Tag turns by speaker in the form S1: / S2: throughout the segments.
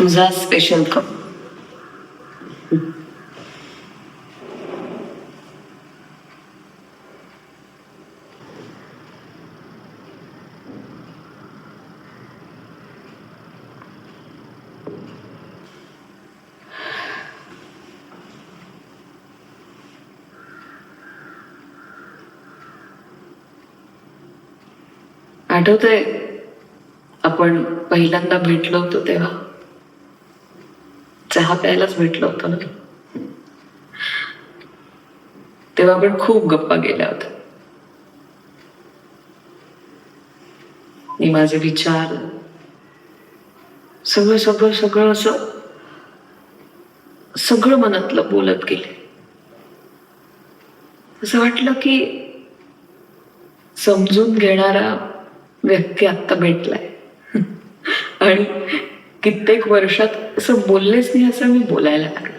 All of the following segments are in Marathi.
S1: तुझा स्पेशल कप आठवतंय आपण पहिल्यांदा भेटलो होतो तेव्हा. चहा प्यायलाच भेटलो होतो ना. तेव्हा पण खूप गप्पा गेल्या होत्या. मी माझे विचार सगळं सगळं सगळं असं सगळं मनातलं बोलत गेले. असं वाटलं की समजून घेणारा व्यक्ती आत्ता भेटलाय. आणि कित्येक वर्षात असं बोललेच नाही असं मी बोलायला लागले.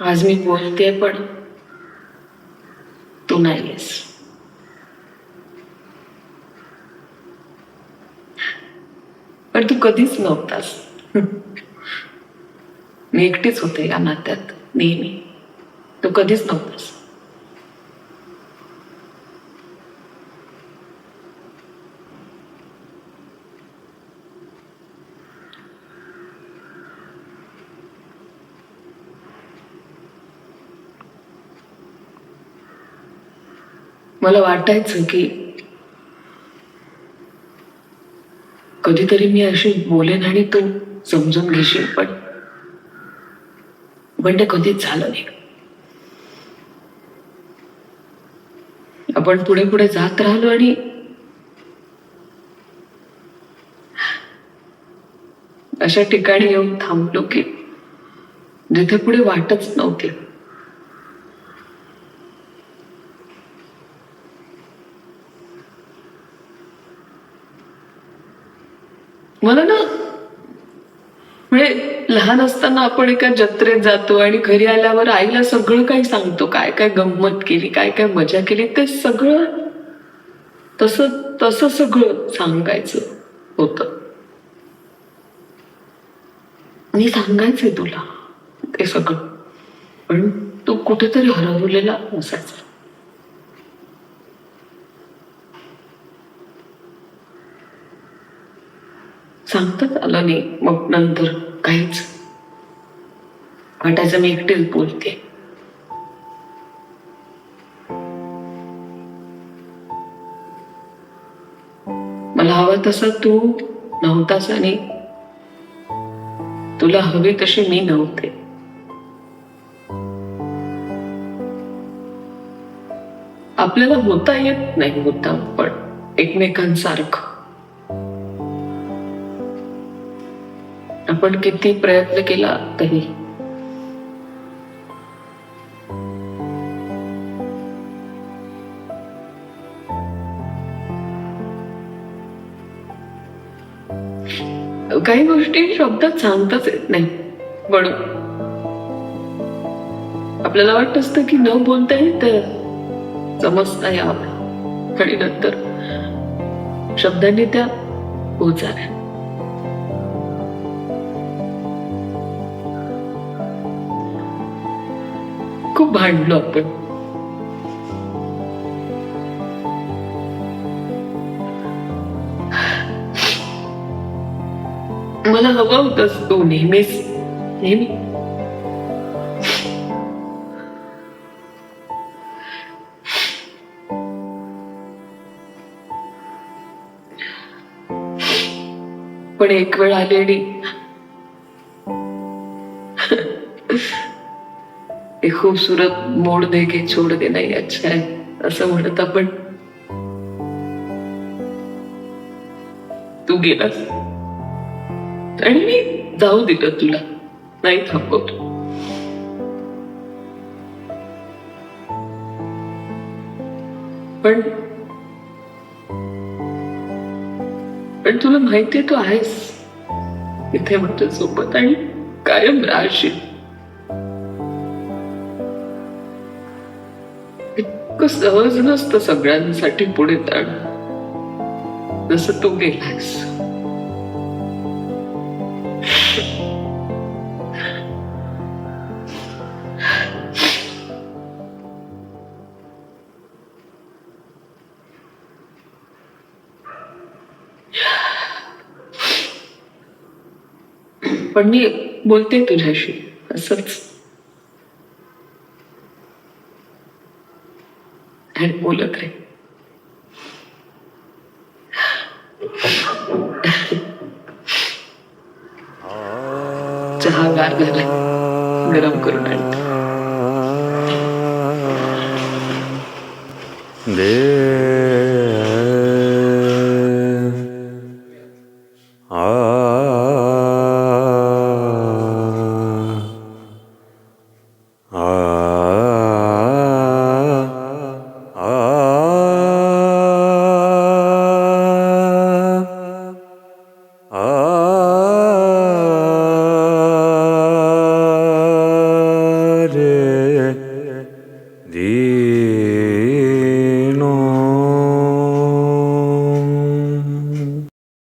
S1: आज मी बोलते पण तू नाहीयेस. पण तू कधीच नव्हतास. मी एकटीच होते या नात्यात नेहमी. तू कधीच नव्हतास. मला वाटायचं की कधीतरी मी अशी बोलेन आणि तू समजून घेशील पण पण ते कधीच झालं नाही. आपण पुढे पुढे जात राहिलो आणि अशा ठिकाणी येऊन थांबलो की जिथे पुढे वाटच नव्हती. मला ना म्हणजे लहान असताना आपण एका जत्रेत जातो आणि घरी आल्यावर आईला सगळं काही सांगतो. काय काय गंमत केली काय काय मजा केली ते सगळं तसं तसं सगळं सांगायचं होतं. मी सांगायचंय तुला ते सगळं. पण तू कुठेतरी हरवलेला असायचा सांगताच आलं नाही. मग नंतर काहीच. वाटायचं मी एकटीच बोलते. मला हवा तसा तू नव्हतास आणि तुला हवी तशी मी नव्हते. आपल्याला होता येत नाही होता पण एकमेकांसारखं. आपण किती प्रयत्न केला तरी. काही गोष्टी शब्दात सांगताच येत नाही म्हणून. आपल्याला वाटत असतं की न बोलता तर समजता यावं आणि नंतर शब्दांनी त्या पोचाव्या खूप भांडलो आपण. मला हवा होतास तू नेहमीच. नेहमी. पण एक वेळ आली आणि एक खूबसूरत मोड दे के छोड़ देना ही अच्छा है असं म्हणत आपण. तू गेलास. आणि मी जाऊ दिलं तुला. नाही थांबवतो. पण पण तुला माहितीये तू आहेस. इथे म्हणतो सोबत आणि कायम राहशील. इतकं सहज नसतं सगळ्यांसाठी पुढे जाणं. जसं तू गेलास. पण मी बोलते तुझ्याशी. असंच. काय बोलत रे चहा गार झालाय. गरम करून आणतो.